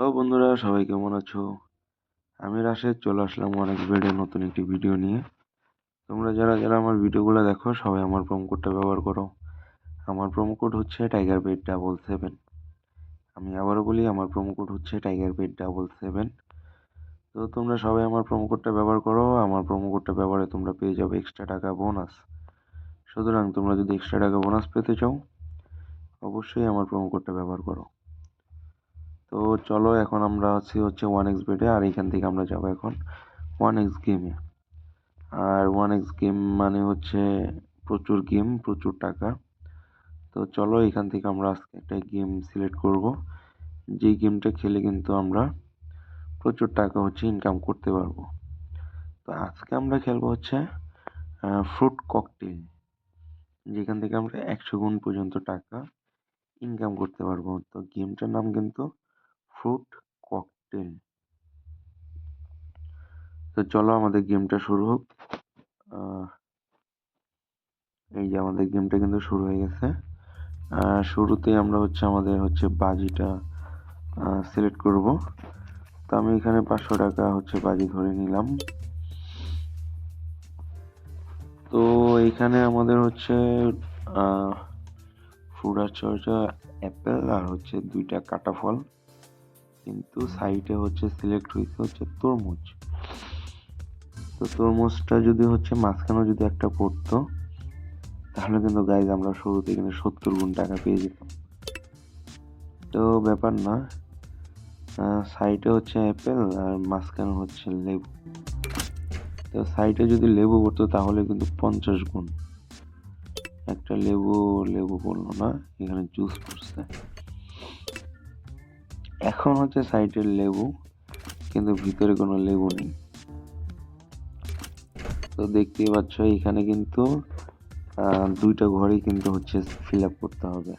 ও বন্ধুরা, সবাই কেমন আছো? আমি রাশেদ, চলে আসলাম অনেক বেডে নতুন একটি ভিডিও নিয়ে। তোমরা যারা যারা আমার ভিডিওগুলো দেখো, সবাই আমার প্রোমো কোডটা ব্যবহার করো। আমার প্রোমো কোড হচ্ছে টাইগার বেড ডাবল সেভেন আমি আবারও বলি, আমার প্রোমো কোড হচ্ছে টাইগার বেড ডাবল সেভেন তো তোমরা সবাই আমার প্রোমো কোডটা ব্যবহার করো। আমার প্রোমো কোডটা ব্যবহারে তোমরা পেয়ে যাবে এক্সট্রা টাকা বোনাস সুতরাং তোমরা যদি এক্সট্রা টাকা বোনাস পেতে চাও, অবশ্যই আমার প্রোমো কোডটা ব্যবহার করো। তো চলো এখন আমরা আছি হচ্ছে ওয়ান এক্স বেডে আর এখান থেকে আমরা যাব এখন ওয়ান এক্স গেমে আর ওয়ান এক্স গেম মানে হচ্ছে প্রচুর গেম প্রচুর টাকা। তো চলো এখান থেকে আমরা আজকে একটা গেম সিলেক্ট করব। যেই গেমটা খেলে কিন্তু আমরা প্রচুর টাকা হচ্ছে ইনকাম করতে পারব। তো আজকে আমরা খেলব হচ্ছে ফ্রুট ককটেল যেখান থেকে আমরা একশো গুণ পর্যন্ত টাকা ইনকাম করতে পারব। তো গেমটার নাম কিন্তু ফ্রুট ককটেল তো চলো আমাদের গেমটা শুরু হোক। এই যে আমাদের গেমটা কিন্তু শুরু হয়ে গেছে। শুরুতেই আমরা হচ্ছে আমাদের হচ্ছে বাজিটা সিলেক্ট করব। তো আমি এখানে পাঁচশো টাকা হচ্ছে বাজি ধরে নিলাম। তো এইখানে আমাদের হচ্ছে আছে হচ্ছে অ্যাপেল আর হচ্ছে দুইটা কাটা ফল। কিন্তু সাইডে হচ্ছে সিলেক্ট হয়েছে হচ্ছে তরমুজ। তো তরমুজটা যদি হচ্ছে মাঝখানেও যদি একটা পড়তো, তাহলে কিন্তু গাইজ আমরা শুরুতে কিন্তু সত্তর গুণ টাকা পেয়ে যেতাম। তো ব্যাপার না সাইডে হচ্ছে অ্যাপেল আর মাঝখানে হচ্ছে লেবু। তো সাইডে যদি লেবু পড়তো, তাহলে কিন্তু পঞ্চাশ গুণ। একটা লেবু লেবু পড়ল না, এখানে জুস পড়ছে। এখন হচ্ছে সাইডের লেবু, কিন্তু ভিতরে কোনো লেবু নেই। তো দেখতেই পাচ্ছ, এখানে কিন্তু দুইটা ঘরেই কিন্তু হচ্ছে ফিল আপ করতে হবে।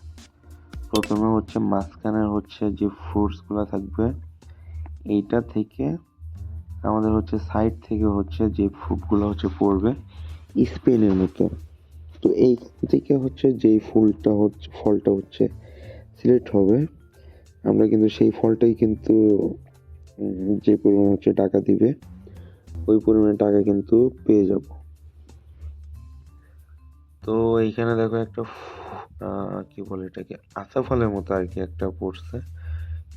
প্রথমে হচ্ছে মাঝখানের হচ্ছে যে ফ্রুটসগুলো থাকবে, এইটা থেকে আমাদের হচ্ছে সাইড থেকে হচ্ছে যে ফ্রুটগুলো হচ্ছে পড়বে স্পেনের মতো। তো এই থেকে হচ্ছে যেই ফুলটা হচ্ছে, ফলটা হচ্ছে সিলেক্ট হবে। আমরা কিন্তু সেই ফলটাই কিন্তু যে পরিমাণ হচ্ছে টাকা দিবে, ওই পরিমাণে টাকা কিন্তু পেয়ে যাব। তো এইখানে দেখো একটা কি বলে এটাকে আশা ফলের মতো আর কি একটা পড়ছে,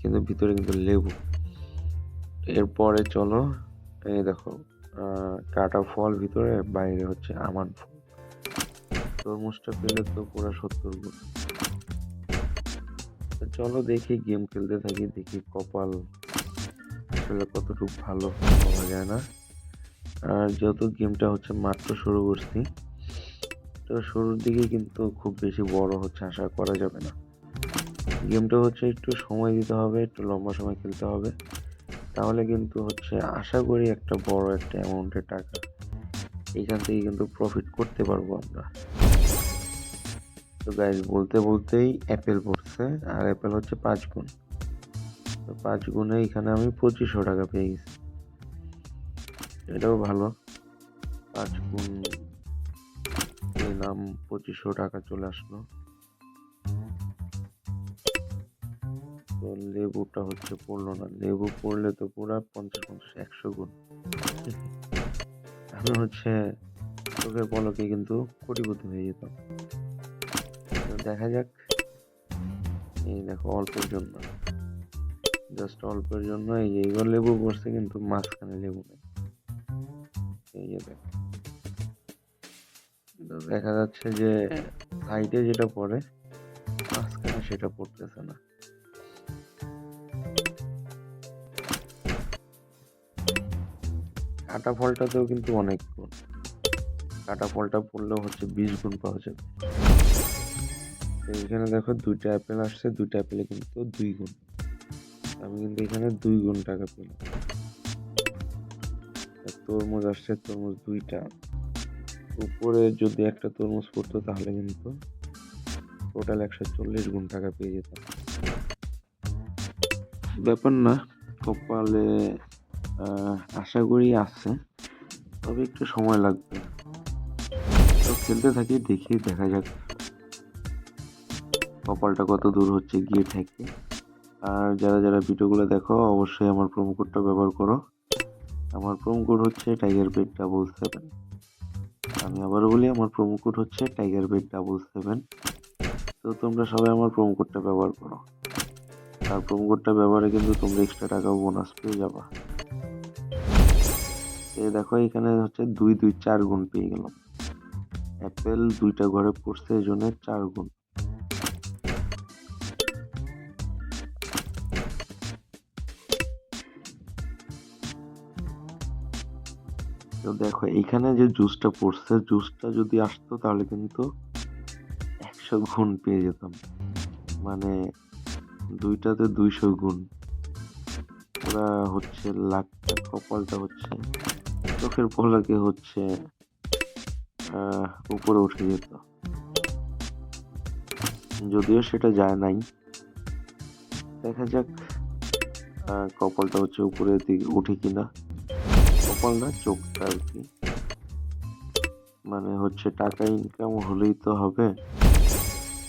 কিন্তু ভিতরে কিন্তু লেবু। এরপরে চলো, এই দেখো কাটা ফল ভিতরে, বাইরে হচ্ছে আমান ফল। তরমুজটা পেলে তো পুরো সত্তর গুণ। চলো দেখি গেম খেলতে থাকি, দেখি কপাল আসলে কতটুকু ভালো পাওয়া যায় না। আর যেহেতু গেমটা হচ্ছে মাত্র শুরু করছি, তো শুরুর দিকে কিন্তু খুব বেশি বড় হচ্ছে আশা করা যাবে না। গেমটা হচ্ছে একটু সময় দিতে হবে, একটু লম্বা সময় খেলতে হবে, তাহলে কিন্তু হচ্ছে আশা করি একটা বড় একটা অ্যামাউন্টের টাকা এখান থেকে কিন্তু প্রফিট করতে পারব আমরা। তো গাইজ বলতে বলতেই অ্যাপেল পড়ছে, আর অ্যাপেল হচ্ছে পাঁচ গুণ। তো পাঁচ গুণে এখানে আমি পঁচিশশো টাকা পেয়ে গেছি। এটাও ভালো। পাঁচ গুণ পেলাম পঁচিশশো টাকা চলে আসলো। তো লেবুটা হচ্ছে পড়ল না। লেবু পড়লে তো পুরো পঞ্চাশ পঞ্চাশ, একশো গুণ। আমি হচ্ছে চোখের পলকে কিন্তু কোটিপতি হয়ে যেতাম। দেখা যাক। এই দেখো, অল্পের জন্য। জাস্ট অল্পের জন্য। এই যে এইবার লেবু পড়ছে, কিন্তু মাঝখানে লেবু নেই। এই যে দেখো। দেখা যাচ্ছে যে সাইডে যেটা পড়ে, মাঝখানে সেটা পড়তেছে না। কাটা ফলটাতেও কিন্তু অনেক গুণ। কাটা ফলটা পড়লেও হচ্ছে বিশ গুণ পাওয়া যাবে। এখানে দেখো দুইটা অ্যাপেল আসছে, দুইটা অ্যাপেলে কিন্তু দুই গুণ। আমি কিন্তু এখানে দুই গুণ টাকা পেলাম। তরমুজ আসছে, তরমুজ দুইটা। উপরে যদি একটা তরমুজ পড়তো তাহলে কিন্তু টোটাল একশো চল্লিশ গুণ টাকা পেয়ে যেতাম। ব্যাপার না, কপালে আশা করি আছে, তবে একটু সময় লাগবে। খেলতে থাকি, দেখি, দেখা যাক। কপালটা কত দূর হচ্ছে গিয়ে থাকে। আর যারা যারা ভিডিওগুলো দেখো, অবশ্যই আমার প্রোমো কোডটা ব্যবহার করো। আমার প্রোমো কোড হচ্ছে টাইগার বেড ডাবল সেভেন আমি আবার বলি, আমার প্রোমো কোড হচ্ছে টাইগার বেড ডাবল সেভেন তো তোমরা সবাই আমার প্রোমো কোডটা ব্যবহার করো। আর প্রোমো কোডটা ব্যবহারে কিন্তু তোমরা এক্সট্রা টাকা বোনাস পেয়ে যাবা। এই দেখো, এখানে হচ্ছে দুই দুই চার গুণ পেয়ে গেলাম। অ্যাপেল দুইটা ঘরে পড়ছে, এই জন্য চার গুণ। তো দেখো, এইখানে যে জুসটা পড়ছে জুসটা যদি আসতো তাহলে কিন্তু একশো গুণ পেয়ে যেতাম। মানে দুইটাতে দুইশো গুণ। ওরা হচ্ছে লাখটা কপালটা হচ্ছে, চোখের পলকে হচ্ছে উপরে উঠে যেত। যদিও সেটা যায় নাই। দেখা যাক কপালটা হচ্ছে উপরের দিকে উঠে কিনা। কপাল না, চোখটা আর কি। মানে হচ্ছে টাকা ইনকাম হলেই তো হবে,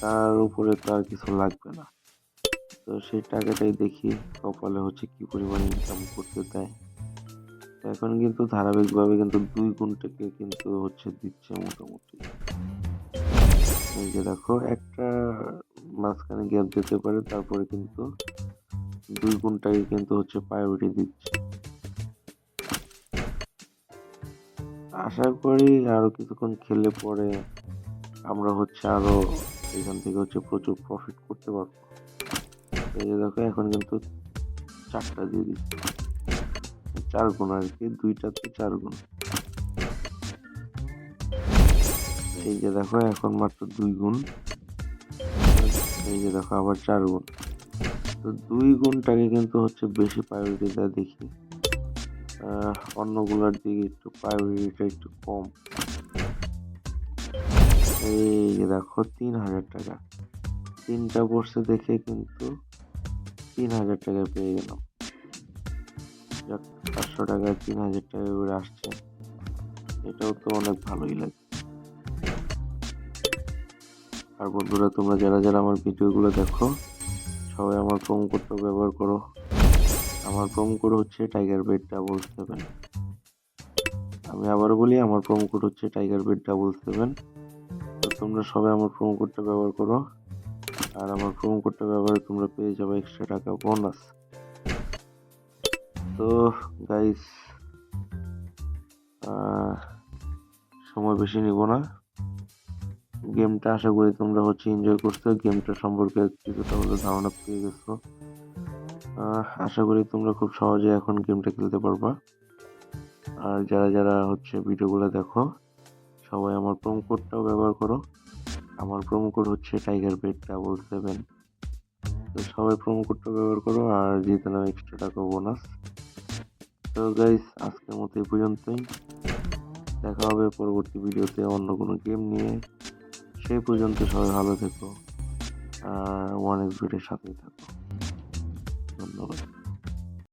তার উপরে তো আর কিছু লাগবে না। তো সেই টাকাটাই দেখি কপালে হচ্ছে কি পরিমাণ ইনকাম করতে দেয়। এখন কিন্তু ধারাবাহিকভাবে কিন্তু দুই গুণটাকে কিন্তু হচ্ছে দিচ্ছে মোটামুটি। এই যে দেখো, একটা মাঝখানে গ্যাপ যেতে পারে, তারপরে কিন্তু দুই গুণটাকে কিন্তু হচ্ছে প্রায়োরিটি দিচ্ছে। আশা করি আরও কিছুক্ষণ খেলে পরে আমরা হচ্ছে আরও এখান থেকে হচ্ছে প্রচুর প্রফিট করতে পারব। এই যে দেখো, এখন কিন্তু চারটা দিয়ে দিচ্ছে। চার গুণ আর কি দুইটাতে চার গুণ। এই যে দেখো, এখন মাত্র দুই গুণ। এই যে দেখো, আবার চার গুণ। তো দুই গুণটাকে কিন্তু হচ্ছে বেশি প্রায়োরিটি দেয় দেখি। অন্যগুলোর দিকে একটু প্রায়োরিটিটা একটু কম। এই যে দেখো, তিন হাজার টাকা। তিনটা পড়ছে দেখে কিন্তু তিন হাজার টাকা পেয়ে গেলাম। যাক, পাঁচশো টাকায় তিন হাজার টাকা করে আসছে। এটাও তো অনেক ভালোই লাগে। আর বন্ধুরা, তোমরা যারা যারা আমার ভিডিওগুলো দেখো, সবাই আমার প্রোমো কোডটা ব্যবহার করো। আমার প্রোমো কোড হচ্ছে টাইগার বেড ডাবল সেভেন আমি আবারও বলি, আমার প্রোমো কোড হচ্ছে টাইগার বেড ডাবল সেভেন তো তোমরা সবাই আমার প্রোমো কোডটা ব্যবহার করো। আর আমার প্রোমো কোডটা ব্যবহারে তোমরা পেয়ে যাবে এক্সট্রা টাকা বোনাস তো গাইস সময় বেশি নিব না। গেমটা আশা করি তোমরা হচ্ছে এনজয় করছ। গেমটা সম্পর্কে কিছুটা হলে ধারণা পেয়ে গেছো। আশা করি তোমরা খুব সহজে এখন গেমটা খেলতে পারবা। আর যারা যারা হচ্ছে ভিডিওগুলো দেখো, সবাই আমার প্রোমো কোডটাও ব্যবহার করো। আমার প্রোমো কোড হচ্ছে টাইগার বেড ডাবল সেভেন তো সবাই প্রোমো কোডটা ব্যবহার করো, আর জিতে নাও এক্সট্রা টাকা বোনাস তো গাইস আজকের মতো এই পর্যন্তই। দেখা হবে পরবর্তী ভিডিওতে অন্য কোনো গেম নিয়ে। সেই পর্যন্ত সবাই ভালো থেকো, আর ওয়ান এক্স সাথেই থাকো। Love it.